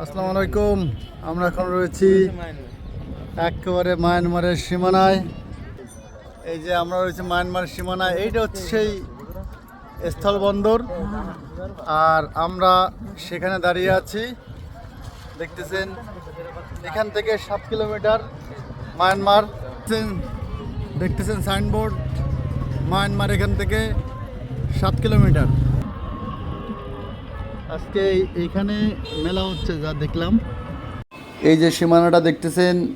আসসালামু আলাইকুম। আমরা এখন রয়েছি একেবারে মায়ানমারের সীমানায়। এই যে আমরা রয়েছি মায়ানমারের সীমানায়, এইটা হচ্ছে সেই স্থলবন্দর। আর আমরা সেখানে দাঁড়িয়ে আছি। দেখতেছেন, এখান থেকে সাত কিলোমিটার মায়ানমার। দেখতেছেন সাইনবোর্ড, মায়ানমার এখান থেকে সাত কিলোমিটার। আজকে এই- এইখানে মেলা হচ্ছে যা দেখলাম। এই যে সীমানাটা দেখতেছেন,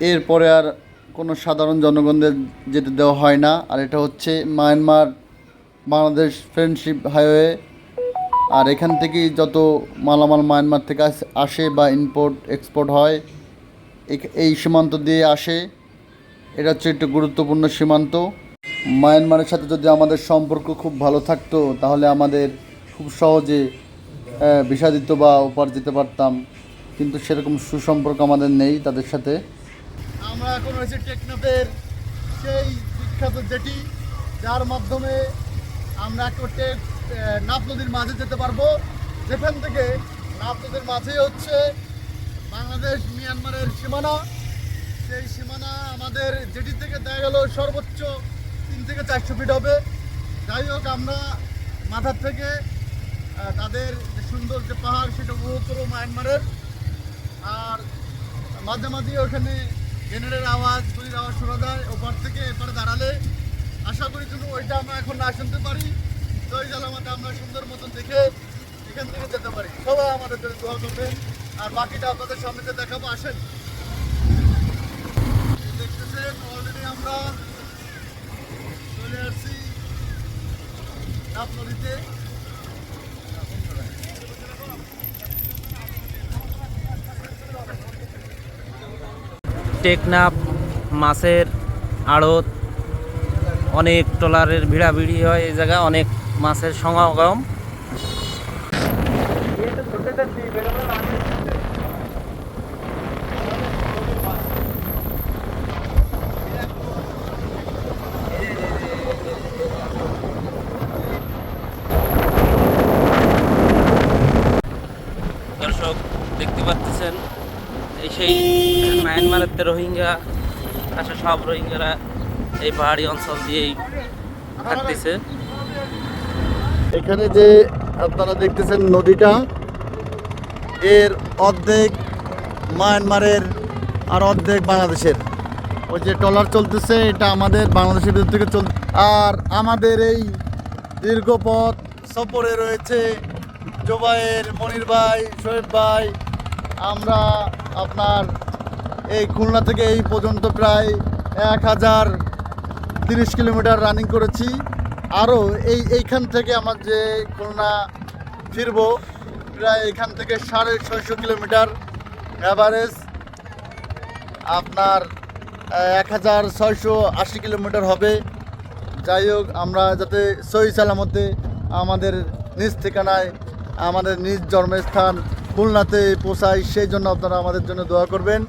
এরপরে আর কোনো সাধারণ জনগণদের যেতে দেওয়া হয় না। আর এটা হচ্ছে মায়ানমার বাংলাদেশ ফ্রেন্ডশিপ হাইওয়ে। আর এখান থেকেই যত মালামাল মায়ানমার থেকে আস- বা ইম্পোর্ট, এক্সপোর্ট হয় এই সীমান্ত দিয়ে আসে। এটা হচ্ছে একটু গুরুত্বপূর্ণ সীমান্ত। মায়ানমারের সাথে যদি আমাদের সম্পর্ক খুব ভালো থাকতো, তাহলে আমাদের খুব সহজে ভিসা দিত বা ওপার যেতে পারতাম, কিন্তু সেরকম সুসম্পর্ক আমাদের নেই তাদের সাথে। আমরা এখন রয়েছে টেকনাফের সেই বিখ্যাত জেটি, যার মাধ্যমে আমরা করতে নাপ নদীর মাঝে যেতে পারব। যেখান থেকে নাপ নদীর মাঝে হচ্ছে বাংলাদেশ মিয়ানমারের সীমানা। সেই সীমানা আমাদের জেটি থেকে দেখা গেল সর্বোচ্চ তিন থেকে চারশো ফিট হবে। যাই হোক, আমরা মাথার থেকে তাদের সুন্দর যে পাহাড়, সেটা করব মায়ানমারের। আর মাঝে মাঝে ওখানে জেনারেল আওয়াজ গুলির আওয়াজ শোনা যায়, ওপার থেকে এপারে দাঁড়ালে। আশা করি যেন ওইটা আমরা এখন না শুনতে পারি। তো ওই জালামাতে আমরা সুন্দর মতন দেখে এখান থেকে যেতে পারি। সবাই আমাদের জন্য দোয়া করবেন। আর বাকিটা আপনাদের সামনে দেখাবো, আসেন। দেখতেছেন অলরেডি আমরা চলে আসছি ডাব নদীতে টেকনাফ, মাছের আড়ত, অনেক ট্রলারের ভিড়াভিড়ি হয় এই জায়গায়, অনেক মাছের সমাগম। দর্শক, দেখতে পাচ্ছেন এই সেই মায়ানমারের রোহিঙ্গা আসে সব রোহিঙ্গারা এই পাহাড়ি অঞ্চল দিয়েই থাকতেছে। এখানে যে আপনারা দেখতেছেন নদীটা, এর অর্ধেক মায়ানমারের আর অর্ধেক বাংলাদেশের। ওই যে ট্রলার চলতেছে, এটা আমাদের বাংলাদেশের ভিতর থেকে চল আর আমাদের এই দীর্ঘ পথ সফরে রয়েছে জোবাইয়ের মনির ভাই, শোয়েব ভাই। আমরা আপনার এই খুলনা থেকে এই পর্যন্ত প্রায় এক হাজার তিরিশ কিলোমিটার রানিং করেছি। আরও এই, এইখান থেকে আমার যে খুলনা ফিরবো, প্রায় এখান থেকে সাড়ে ছয়শো কিলোমিটার অ্যাভারেজ আপনার এক হাজার ছয়শো আশি কিলোমিটার হবে। যাই হোক, আমরা যাতে সহি সালামতে আমাদের নিজ ঠিকানায়, আমাদের নিজ জন্মস্থান খুলনাতে পৌঁছাই সেই জন্য আপনারা আমাদের জন্য দোয়া করবেন।